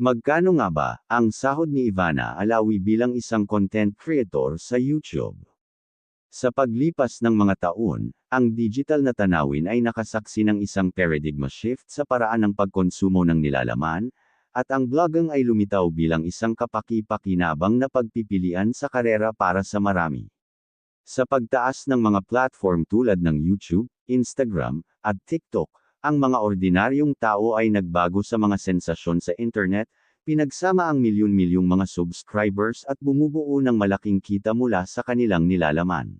Magkano nga ba ang sahod ni Ivana Alawi bilang isang content creator sa YouTube? Sa paglipas ng mga taon, ang digital na tanawin ay nakasaksi ng isang paradigma shift sa paraan ng pagkonsumo ng nilalaman, at ang blogging ay lumitaw bilang isang kapaki-pakinabang na pagpipilian sa karera para sa marami. Sa pagtaas ng mga platform tulad ng YouTube, Instagram, at TikTok, ang mga ordinaryong tao ay nagbago sa mga sensasyon sa internet, pinagsama ang milyon-milyong mga subscribers at bumubuo ng malaking kita mula sa kanilang nilalaman.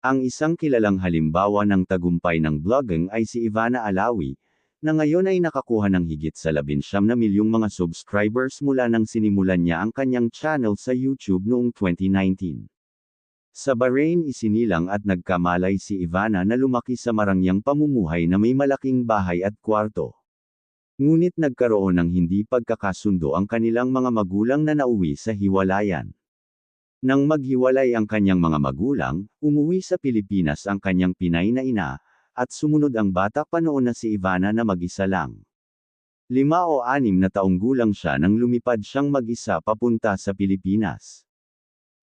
Ang isang kilalang halimbawa ng tagumpay ng blogging ay si Ivana Alawi, na ngayon ay nakakuha ng higit sa 19 na milyong mga subscribers mula nang sinimulan niya ang kanyang channel sa YouTube noong 2019. Sa Bahrain isinilang at nagkamalay si Ivana na lumaki sa marangyang pamumuhay na may malaking bahay at kwarto. Ngunit nagkaroon ng hindi pagkakasundo ang kanilang mga magulang na nauwi sa hiwalayan. Nang maghiwalay ang kanyang mga magulang, umuwi sa Pilipinas ang kanyang Pinay na ina, at sumunod ang bata pa noon na si Ivana na mag-isa lang. Lima o anim na taong gulang siya nang lumipad siyang mag-isa papunta sa Pilipinas.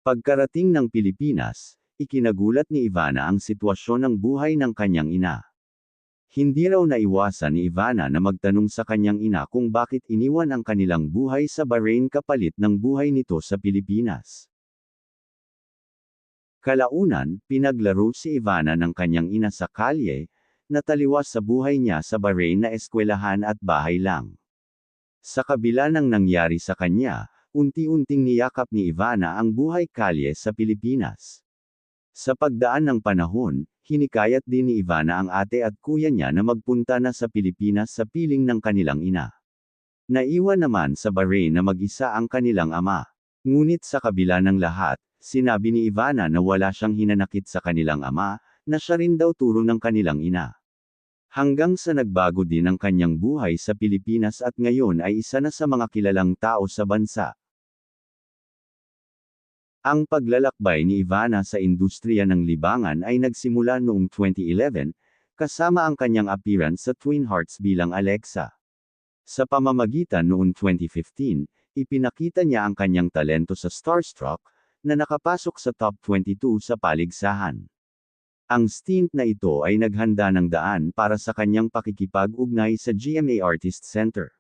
Pagkarating ng Pilipinas, ikinagulat ni Ivana ang sitwasyon ng buhay ng kanyang ina. Hindi raw naiwasan ni Ivana na magtanong sa kanyang ina kung bakit iniwan ang kanilang buhay sa Bahrain kapalit ng buhay nito sa Pilipinas. Kalaunan, pinaglaro si Ivana ng kanyang ina sa kalye, na taliwas sa buhay niya sa Bahrain na eskwelahan at bahay lang. Sa kabila ng nangyari sa kanya, unti-unting niyakap ni Ivana ang buhay kalye sa Pilipinas. Sa pagdaan ng panahon, hinikayat din ni Ivana ang ate at kuya niya na magpunta na sa Pilipinas sa piling ng kanilang ina. Naiwan naman sa Bahrain na mag-isa ang kanilang ama. Ngunit sa kabila ng lahat, sinabi ni Ivana na wala siyang hinanakit sa kanilang ama, na siya rin daw turo ng kanilang ina. Hanggang sa nagbago din ang kanyang buhay sa Pilipinas at ngayon ay isa na sa mga kilalang tao sa bansa. Ang paglalakbay ni Ivana sa industriya ng libangan ay nagsimula noong 2011, kasama ang kanyang appearance sa Twin Hearts bilang Alexa. Sa pamamagitan noong 2015, ipinakita niya ang kanyang talento sa Starstruck, na nakapasok sa top 22 sa paligsahan. Ang stint na ito ay naghanda ng daan para sa kanyang pakikipag-ugnay sa GMA Artist Center.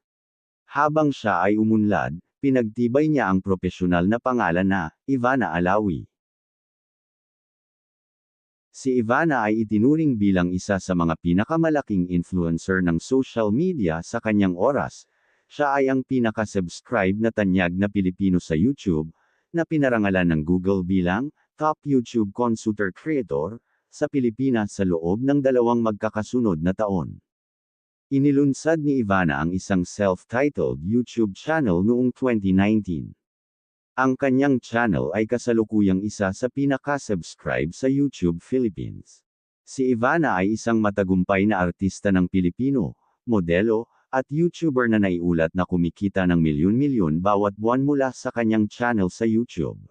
Habang siya ay umunlad, pinagtibay niya ang propesyonal na pangalan na, Ivana Alawi. Si Ivana ay itinuring bilang isa sa mga pinakamalaking influencer ng social media sa kanyang oras. Siya ay ang pinaka-subscribe na tanyag na Pilipino sa YouTube, na pinarangalan ng Google bilang Top YouTube Consumer Creator sa Pilipinas sa loob ng dalawang magkakasunod na taon. Inilunsad ni Ivana ang isang self-titled YouTube channel noong 2019. Ang kanyang channel ay kasalukuyang isa sa pinaka-subscribe sa YouTube Philippines. Si Ivana ay isang matagumpay na artista ng Pilipino, modelo, at YouTuber na naiulat na kumikita ng milyon-milyon bawat buwan mula sa kanyang channel sa YouTube.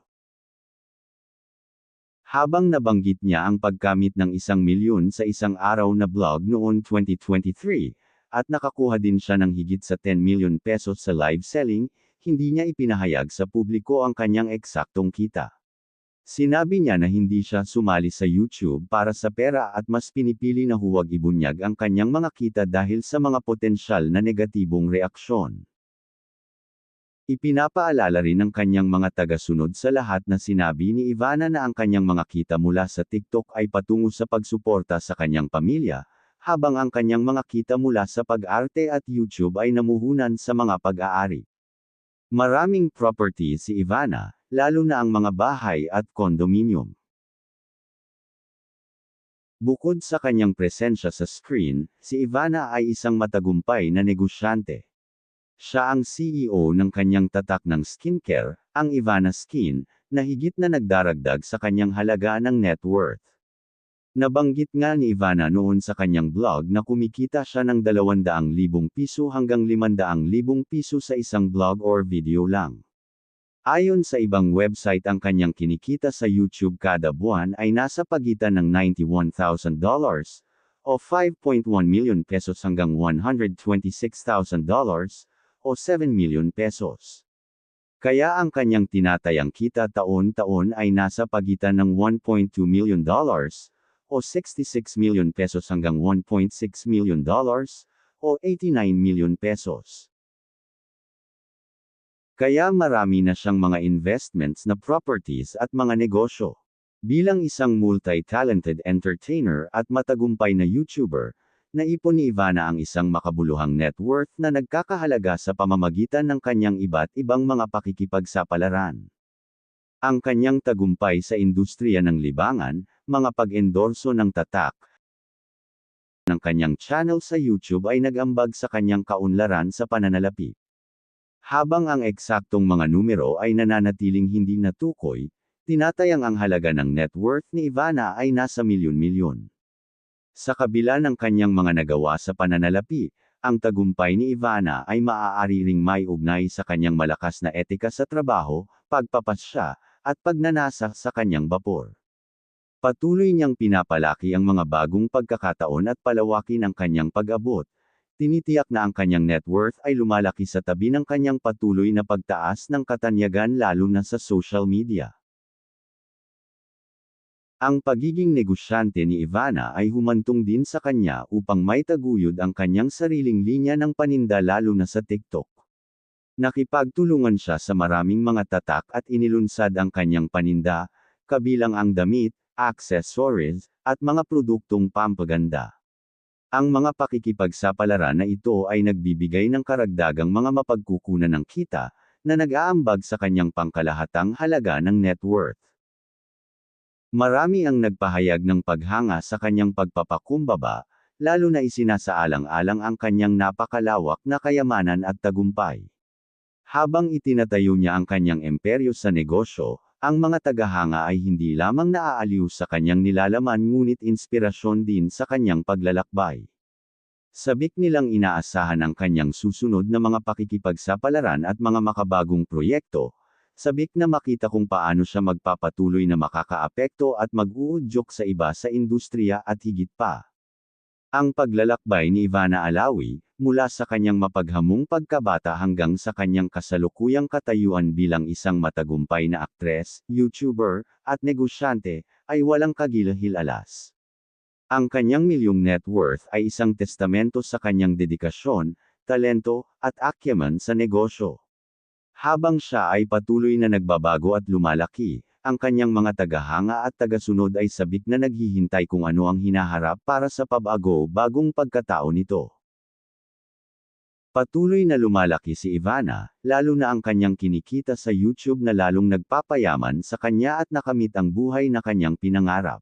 Habang nabanggit niya ang pagkamit ng isang milyon sa isang araw na vlog noon 2023, at nakakuha din siya ng higit sa 10 million pesos sa live selling, hindi niya ipinahayag sa publiko ang kanyang eksaktong kita. Sinabi niya na hindi siya sumali sa YouTube para sa pera at mas pinipili na huwag ibunyag ang kanyang mga kita dahil sa mga potensyal na negatibong reaksyon. Ipinapaalala rin ng kanyang mga tagasunod sa lahat na sinabi ni Ivana na ang kanyang mga kita mula sa TikTok ay patungo sa pagsuporta sa kanyang pamilya, habang ang kanyang mga kita mula sa pag-arte at YouTube ay namuhunan sa mga pag-aari. Maraming property si Ivana, lalo na ang mga bahay at condominium. Bukod sa kanyang presensya sa screen, si Ivana ay isang matagumpay na negosyante. Siya ang CEO ng kanyang tatak ng skincare, ang Ivana Skin, na higit na nagdaragdag sa kanyang halaga ng net worth. Nabanggit nga ni Ivana noon sa kanyang blog na kumikita siya ng 200,000 piso hanggang 500,000 piso sa isang blog or video lang. Ayon sa ibang website ang kanyang kinikita sa YouTube kada buwan ay nasa pagitan ng $91,000 o 5.1 million pesos hanggang $126,000 o 7 million pesos. Kaya ang kanyang tinatayang kita taon-taon ay nasa pagitan ng 1.2 million dollars o 66 million pesos hanggang 1.6 million dollars o 89 million pesos. Kaya marami na siyang mga investments na properties at mga negosyo. Bilang isang multi-talented entertainer at matagumpay na YouTuber, naipon ni Ivana ang isang makabuluhang net worth na nagkakahalaga sa pamamagitan ng kanyang iba't ibang mga pakikipagsapalaran. Ang kanyang tagumpay sa industriya ng libangan, mga pag-endorso ng tatak, ng kanyang channel sa YouTube ay nagambag sa kanyang kaunlaran sa pananalapi. Habang ang eksaktong mga numero ay nananatiling hindi natukoy, tinatayang ang halaga ng net worth ni Ivana ay nasa milyon-milyon. Sa kabila ng kanyang mga nagawa sa pananalapi, ang tagumpay ni Ivana ay maaari ring may ugnay sa kanyang malakas na etika sa trabaho, pagpapasya, at pagnanasa sa kanyang bapor. Patuloy niyang pinapalaki ang mga bagong pagkakataon at palawakin ang kanyang pag-abot. Tinitiyak na ang kanyang net worth ay lumalaki sa tabi ng kanyang patuloy na pagtaas ng katanyagan lalo na sa social media. Ang pagiging negosyante ni Ivana ay humantong din sa kanya upang may taguyod ang kanyang sariling linya ng paninda lalo na sa TikTok. Nakipagtulungan siya sa maraming mga tatak at inilunsad ang kanyang paninda, kabilang ang damit, accessories, at mga produktong pampaganda. Ang mga pakikipagsapalaran na ito ay nagbibigay ng karagdagang mga mapagkukunan ng kita, na nag-aambag sa kanyang pangkalahatang halaga ng net worth. Marami ang nagpahayag ng paghanga sa kanyang pagpapakumbaba, lalo na isinasaalang-alang ang kanyang napakalawak na kayamanan at tagumpay. Habang itinatayo niya ang kanyang imperyo sa negosyo, ang mga tagahanga ay hindi lamang naaaliw sa kanyang nilalaman ngunit inspirasyon din sa kanyang paglalakbay. Sabik nilang inaasahan ang kanyang susunod na mga pakikipagsapalaran at mga makabagong proyekto, sabik na makita kung paano siya magpapatuloy na makakaapekto at mag-uudyok sa iba sa industriya at higit pa. Ang paglalakbay ni Ivana Alawi, mula sa kanyang mapaghamong pagkabata hanggang sa kanyang kasalukuyang katayuan bilang isang matagumpay na aktres, YouTuber, at negosyante, ay walang kagilahil-alas. Ang kanyang milyong net worth ay isang testamento sa kanyang dedikasyon, talento, at acumen sa negosyo. Habang siya ay patuloy na nagbabago at lumalaki, ang kanyang mga tagahanga at tagasunod ay sabik na naghihintay kung ano ang hinaharap para sa pabago bagong pagkatao nito. Patuloy na lumalaki si Ivana, lalo na ang kanyang kinikita sa YouTube na lalong nagpapayaman sa kanya at nakamit ang buhay na kanyang pinangarap.